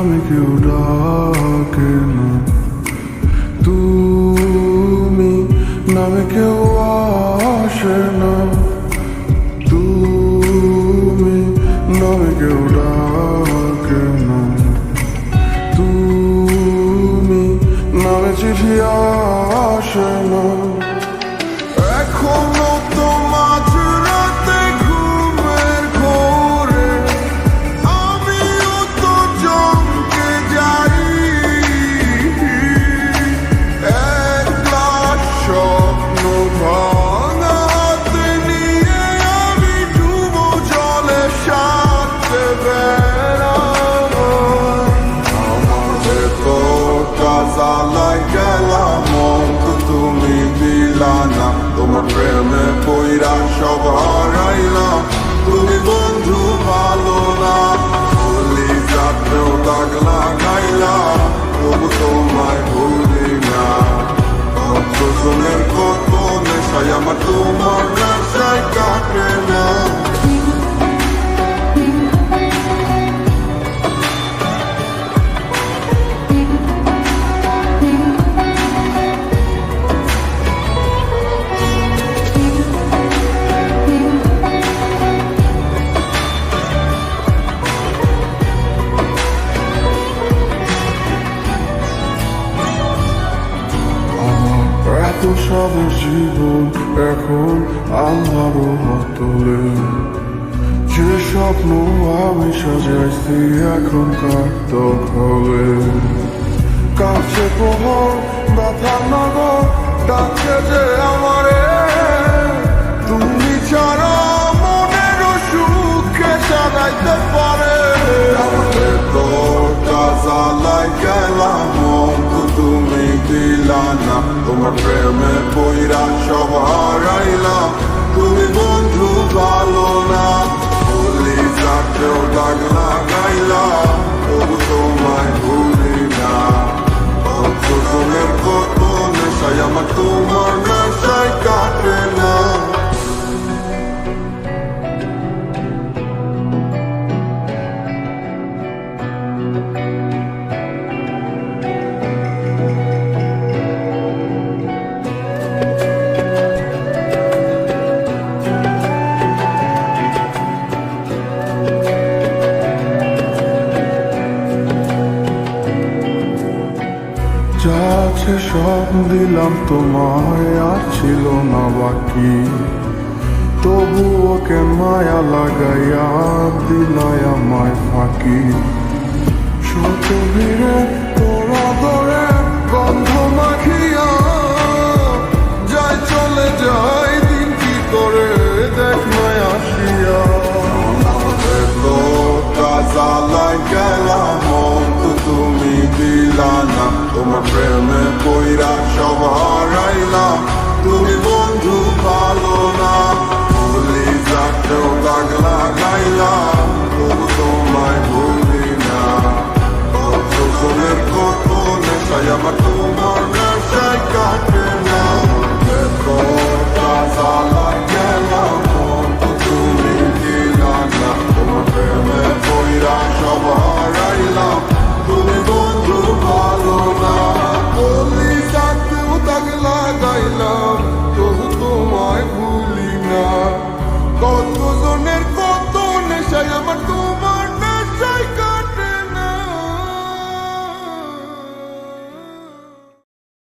make you dark in my সব হারাইলাম। তুমি বন্ধু ভালো না। বলি যাত্রেও দাগ লাগাইলাম। তবু তোমায় সবে জীবন এখন আমারও হতলে যে স্বপ্ন আমি সাজাইছি এখন কার হবে কাছে প্রহর ব্যথা নগর, ডাকছে যে আমারে। না তোমার প্রেমে পইরা সব হারাইলাম তুমি আছে সব দিলাম, তোমায় আর ছিল না বাকি। তবুও কেন মায়া লাগাইয়া দিলায় আমায় ফাঁকি? শত ভিড়ে তোরা দরে গন্ধ মাখিয়া, যাই চলে যাই দিন কি করে দেখ নয় আসিয়া। তোটা জ্বালাই গেলাম তুমি দিলা না, তোমার